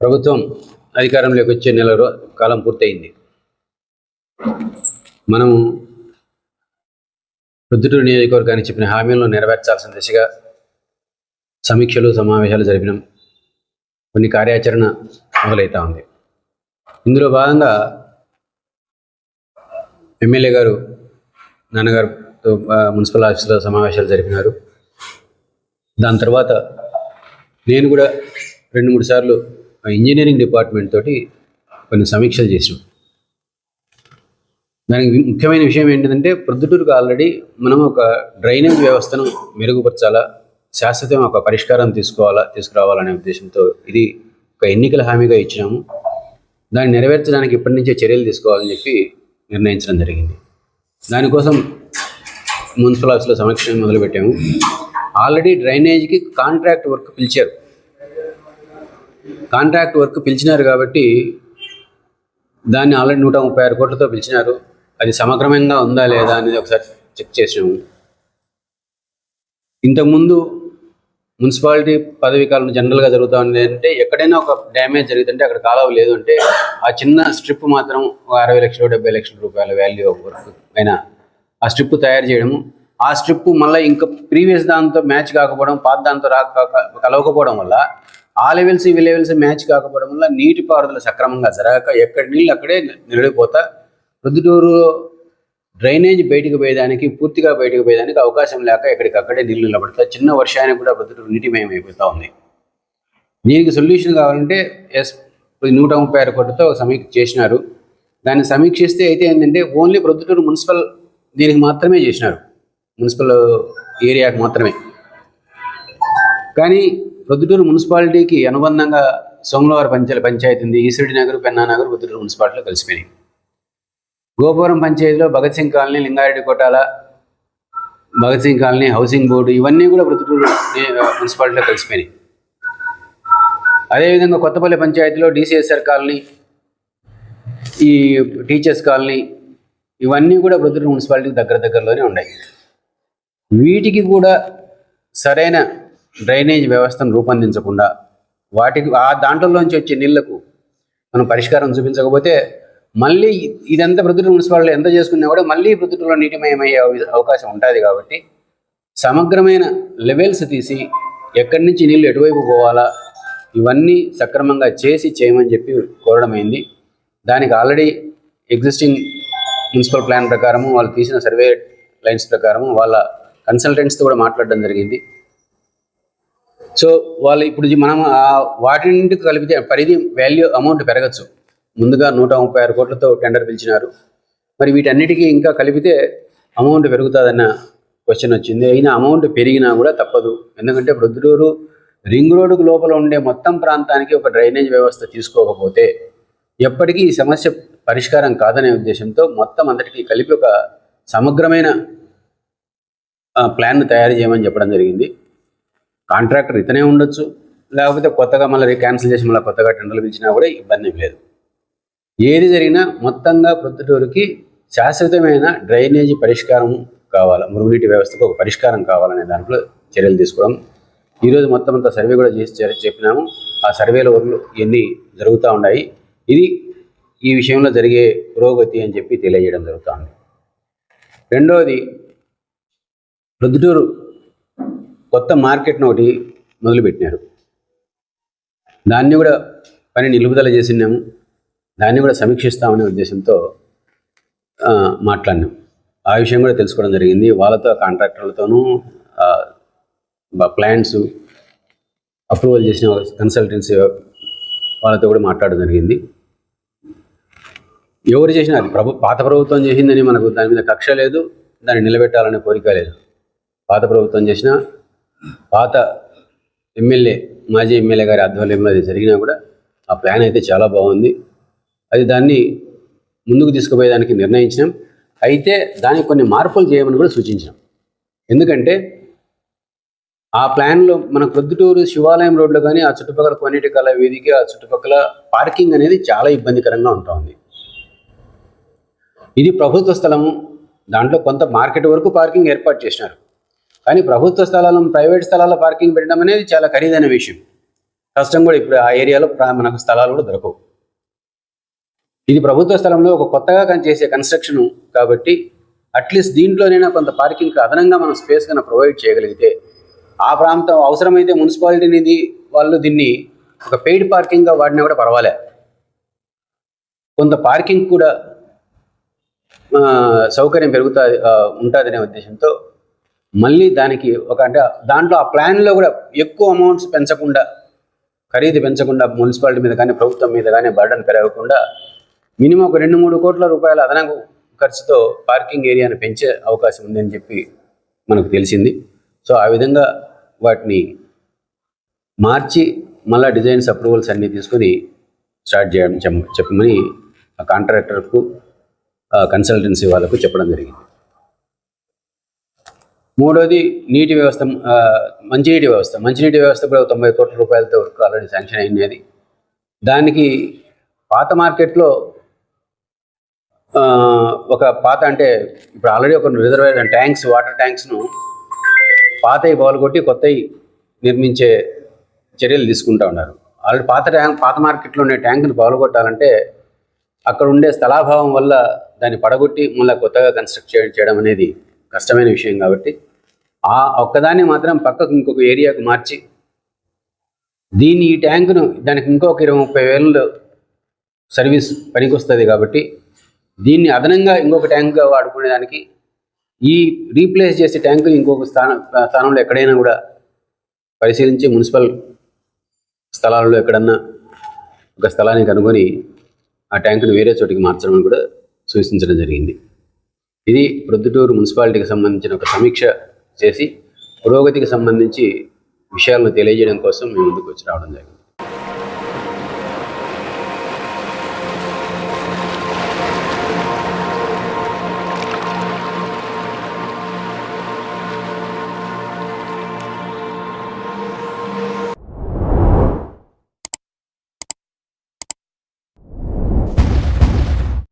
ప్రభుత్వం అధికారంలోకి వచ్చే నెల కాలం పూర్తయింది. మనము ప్రొద్దుటూరు నియోజకవర్గానికి చెప్పిన హామీలను నెరవేర్చాల్సిన దిశగా సమీక్షలు సమావేశాలు జరిపినాం. కొన్ని కార్యాచరణ మొదలవుతా ఉంది. ఇందులో భాగంగా ఎమ్మెల్యే గారు నాన్నగారుతో మున్సిపల్ ఆఫీసులో సమావేశాలు జరిపినారు. దాని తర్వాత నేను కూడా రెండు మూడు సార్లు ఇంజనీరింగ్ డిపార్ట్మెంట్ తోటి కొన్ని సమీక్షలు చేసాం దానికి ముఖ్యమైన విషయం ఏంటంటే ప్రొద్దుటూరుకు ఆల్రెడీ మనం ఒక డ్రైనేజ్ వ్యవస్థను మెరుగుపరచాలా శాశ్వతం ఒక పరిష్కారం తీసుకోవాలా తీసుకురావాలనే ఉద్దేశంతో ఇది ఒక ఎన్నికల హామీగా ఇచ్చినాము. దాన్ని నెరవేర్చడానికి ఇప్పటి నుంచే చర్యలు తీసుకోవాలని చెప్పి నిర్ణయించడం జరిగింది. దానికోసం మున్సిపల్ ఆఫీస్లో సమీక్ష మొదలుపెట్టాము. ఆల్రెడీ డ్రైనేజీకి కాంట్రాక్ట్ వర్క్ పిలిచారు. కాంట్రాక్ట్ వర్క్ పిలిచినారు కాబట్టి దాన్ని ఆల్రెడీ నూట ముప్పై ఆరు కోట్లతో పిలిచినారు. అది సమగ్రమంగా ఉందా లేదా అనేది ఒకసారి చెక్ చేసాము ఇంతకుముందు మున్సిపాలిటీ పదవీ కాలం జనరల్గా జరుగుతూ ఉంది అంటే ఎక్కడైనా ఒక డ్యామేజ్ జరుగుతుంటే అక్కడ కాలువ లేదు అంటే ఆ చిన్న స్ట్రిప్ మాత్రం ఒక అరవై లక్షలు డెబ్బై లక్షల రూపాయల వాల్యూ వరకు అయినా ఆ స్ట్రిప్ తయారు చేయడము. ఆ స్ట్రిప్ మళ్ళీ ఇంకా ప్రీవియస్ దాంతో మ్యాచ్ కాకపోవడం పాత దాంతో రాక కలవకపోవడం వల్ల ఆ లెవెల్స్ ఈ లెవెల్స్ మ్యాచ్ కాకపోవడం వల్ల నీటి పారుదల సక్రమంగా జరగక ఎక్కడి నీళ్ళు అక్కడే నిలడిపోతా ప్రొద్దుటూరు డ్రైనేజ్ బయటకు పోయేదానికి పూర్తిగా బయటకు పోయేదానికి అవకాశం లేక ఎక్కడికక్కడే నీళ్ళు నిలబడతా. చిన్న వర్షానికి కూడా ప్రొద్దుటూరు నీటిమయం అయిపోతూ ఉంది. దీనికి సొల్యూషన్ కావాలంటే ఎస్ నూట ముప్పై ఆరు కోట్లతో సమీక్ష చేసినారు. దాన్ని సమీక్షిస్తే అయితే ఏంటంటే ఓన్లీ ప్రొద్దుటూరు మున్సిపల్ దీనికి మాత్రమే చేసినారు. మున్సిపల్ ఏరియాకి మాత్రమే. కానీ ప్రొద్దుటూరు మున్సిపాలిటీకి అనుబంధంగా సోమవారం పంచాయతీ పంచాయతీ ఉంది. ఈశ్వరి నగర్ పెన్నా నగర్ ప్రొద్దుటూరు మున్సిపాలిటీలో కలిసిపోయినాయి. గోపురం పంచాయతీలో Bhagat Singh colony Lingareddy కోటాల Bhagat Singh colony housing board ఇవన్నీ కూడా ప్రొద్దుటూరు మున్సిపాలిటీలో కలిసిపోయినాయి. అదేవిధంగా కొత్తపల్లి పంచాయతీలో డిసిఎస్ఆర్ కాలనీ ఈ టీచర్స్ కాలనీ ఇవన్నీ కూడా ప్రొద్దుటూరు మున్సిపాలిటీకి దగ్గర దగ్గరలోనే ఉన్నాయి. వీటికి కూడా సరైన డ్రైనేజ్ వ్యవస్థను రూపొందించకుండా వాటికి ఆ దాంట్లోంచి వచ్చే నీళ్ళకు మనం పరిష్కారం చూపించకపోతే మళ్ళీ ఇదంతా ప్రొద్దుటూరు మున్సిపాలిటీ ఎంత చేసుకున్నా కూడా మళ్ళీ ప్రొద్దుటూరులో నీటిమయమయ్యే అవ- అవకాశం ఉంటుంది కాబట్టి సమగ్రమైన లెవెల్స్ తీసి ఎక్కడి నుంచి నీళ్ళు ఎటువైపు పోవాలా ఇవన్నీ సక్రమంగా చేసి చేయమని చెప్పి కోరడమైంది దానికి ఆల్రెడీ ఎగ్జిస్టింగ్ మున్సిపల్ ప్లాన్ ప్రకారము వాళ్ళు తీసిన సర్వే లైన్స్ ప్రకారము వాళ్ళ కన్సల్టెంట్స్తో కూడా మాట్లాడడం జరిగింది. సో వాళ్ళు ఇప్పుడు మనం ఆ కలిపితే పరిధి వాల్యూ అమౌంట్ పెరగచ్చు. ముందుగా నూట ముప్పై ఆరు కోట్లతో టెండర్ పిలిచినారు. మరి వీటన్నిటికీ ఇంకా కలిపితే అమౌంట్ పెరుగుతుందన్న క్వశ్చన్ వచ్చింది. అయినా అమౌంట్ పెరిగినా కూడా తప్పదు. ఎందుకంటే ప్రొద్దుటూరు రింగ్ రోడ్డుకు లోపల ఉండే మొత్తం ప్రాంతానికి ఒక డ్రైనేజ్ వ్యవస్థ తీసుకోకపోతే ఎప్పటికీ ఈ సమస్య పరిష్కారం కాదనే ఉద్దేశంతో మొత్తం అందరికీ కలిపి ఒక సమగ్రమైన ప్లాన్ను తయారు చేయమని చెప్పడం జరిగింది. కాంట్రాక్టర్ ఇతనే ఉండొచ్చు. లేకపోతే కొత్తగా మళ్ళీ క్యాన్సిల్ చేసి మళ్ళీ కొత్తగా టెండర్లు పిలిచినా కూడా ఇబ్బంది లేదు. ఏది జరిగినా మొత్తంగా ప్రొద్దుటూరుకి శాశ్వతమైన డ్రైనేజీ పరిష్కారం కావాలి మురుగునీటి వ్యవస్థకు ఒక పరిష్కారం కావాలనే దాంట్లో చర్యలు తీసుకోవడం. ఈరోజు మొత్తం అంతా సర్వే కూడా చేసి చెప్పినాము. ఆ సర్వేల వర్క్లు ఇవన్నీ జరుగుతూ ఉన్నాయి. ఇది ఈ విషయంలో జరిగే పురోగతి అని చెప్పి తెలియజేయడం జరుగుతుంది రెండవది ప్రొద్దుటూరు కొత్త మార్కెట్ను ఒకటి మొదలుపెట్టినారు. దాన్ని కూడా పని నిలుపుదల చేసినాము. దాన్ని కూడా సమీక్షిస్తామనే ఉద్దేశంతో మాట్లాడినాం. ఆ విషయం కూడా తెలుసుకోవడం జరిగింది. వాళ్ళతో కాంట్రాక్టర్లతోనూ ప్లాన్స్ అప్రూవల్ చేసిన కన్సల్టెన్సీ వాళ్ళతో కూడా మాట్లాడడం జరిగింది. ఎవరు చేసినా అది ప్రభు పాత ప్రభుత్వం చేసిందని మనకు దాని మీద కక్ష లేదు. దాన్ని నిలబెట్టాలనే కోరిక లేదు. పాత ప్రభుత్వం చేసినా పాత ఎమ్మెల్యే మాజీ ఎమ్మెల్యే గారి ఆధ్వర్యంలో అది జరిగినా కూడా ఆ ప్లాన్ అయితే చాలా బాగుంది. అది దాన్ని ముందుకు తీసుకుపోయేదానికి నిర్ణయించినాం. అయితే దానికి కొన్ని మార్పులు చేయమని కూడా సూచించాం ఎందుకంటే ఆ ప్లాన్లో మన ప్రొద్దుటూరు శివాలయం రోడ్లో కానీ ఆ చుట్టుపక్కల కొన్నిటి కల వీధికి ఆ చుట్టుపక్కల పార్కింగ్ అనేది చాలా ఇబ్బందికరంగా ఉంటా ఉంది. ఇది ప్రభుత్వ స్థలము. దాంట్లో కొంత మార్కెట్ వరకు పార్కింగ్ ఏర్పాటు చేసినారు. కానీ ప్రభుత్వ స్థలాలను ప్రైవేట్ స్థలాల పార్కింగ్ పెట్టడం అనేది చాలా ఖరీదైన విషయం. కష్టం కూడా ఇప్పుడు ఆ ఏరియాలో ప్రా- మనకు స్థలాలు కూడా దొరకవు. ఇది ప్రభుత్వ స్థలంలో ఒక కొత్తగా కన్- చేసే కన్స్ట్రక్షన్ కాబట్టి అట్లీస్ట్ దీంట్లోనైనా కొంత పార్కింగ్ అదనంగా మనం స్పేస్ కన్నా ప్రొవైడ్ చేయగలిగితే ఆ ప్రాంతం అవసరమైతే మున్సిపాలిటీ నిధి వాళ్ళు దీన్ని ఒక పెయిడ్ పార్కింగ్గా వాడినా కూడా పర్వాలే. కొంత పార్కింగ్ కూడా సౌకర్యం పెరుగుతా ఉంటుందనే ఉద్దేశంతో మళ్ళీ దానికి ఒక అంటే దాంట్లో ఆ ప్లాన్లో కూడా ఎక్కువ అమౌంట్స్ పెంచకుండా ఖరీదు పెంచకుండా మున్సిపాలిటీ మీద కానీ ప్రభుత్వం మీద కానీ బర్డన్ పెరగకుండా మినిమం ఒక రెండు మూడు కోట్ల రూపాయల అదనపు ఖర్చుతో పార్కింగ్ ఏరియాను పెంచే అవకాశం ఉందని చెప్పి మనకు తెలిసింది. సో ఆ విధంగా వాటిని మార్చి మళ్ళా డిజైన్స్ అప్రూవల్స్ అన్నీ తీసుకొని స్టార్ట్ చేయడం చెప్- చెప్పమని ఆ కాంట్రాక్టర్కు కన్సల్టెన్సీ వాళ్ళకు చెప్పడం జరిగింది. మూడోది నీటి వ్యవస్థ మంచినీటి వ్యవస్థ. మంచినీటి వ్యవస్థ కూడా తొంభై కోట్ల రూపాయలతో వరకు ఆల్రెడీ శాంక్షన్ అయినది దానికి పాత మార్కెట్లో ఒక పాత అంటే ఇప్పుడు ఆల్రెడీ ఒక రిజర్వేర్ ట్యాంక్స్ వాటర్ ట్యాంక్స్ను పాతవి పగలగొట్టి కొత్తవి నిర్మించే చర్యలు తీసుకుంటా ఉన్నారు. ఆల్రెడీ పాత ట్యాంక్ పాత మార్కెట్లో ఉండే ట్యాంకును పగలగొట్టాలంటే అక్కడ ఉండే స్థలాభావం వల్ల దాన్ని పడగొట్టి మళ్ళీ కొత్తగా కన్స్ట్రక్ట్ చేయడం అనేది కష్టమైన విషయం కాబట్టి ఆ ఒక్కదాన్ని మాత్రం పక్కకు ఇంకొక ఏరియాకు మార్చి దీన్ని ఈ ట్యాంకును దానికి ఇంకొక ఇరవై ముప్పై వేలలో సర్వీస్ పనికొస్తుంది కాబట్టి దీన్ని అదనంగా ఇంకొక ట్యాంక్గా వాడుకునేదానికి ఈ రీప్లేస్ చేసే ట్యాంకు ఇంకొక స్థానం స్థానంలో ఎక్కడైనా కూడా పరిశీలించి మున్సిపల్ స్థలాల్లో ఎక్కడన్నా ఒక స్థలాన్ని కనుగొని ఆ ట్యాంకును వేరే చోటికి మార్చడం కూడా సూచించడం జరిగింది. ఇది ప్రొద్దుటూరు మున్సిపాలిటీకి సంబంధించిన ఒక సమీక్ష చేసి పురోగతికి సంబంధించి విషయాలను తెలియజేయడం కోసం మేము ముందుకు వచ్చి రావడం జరిగింది.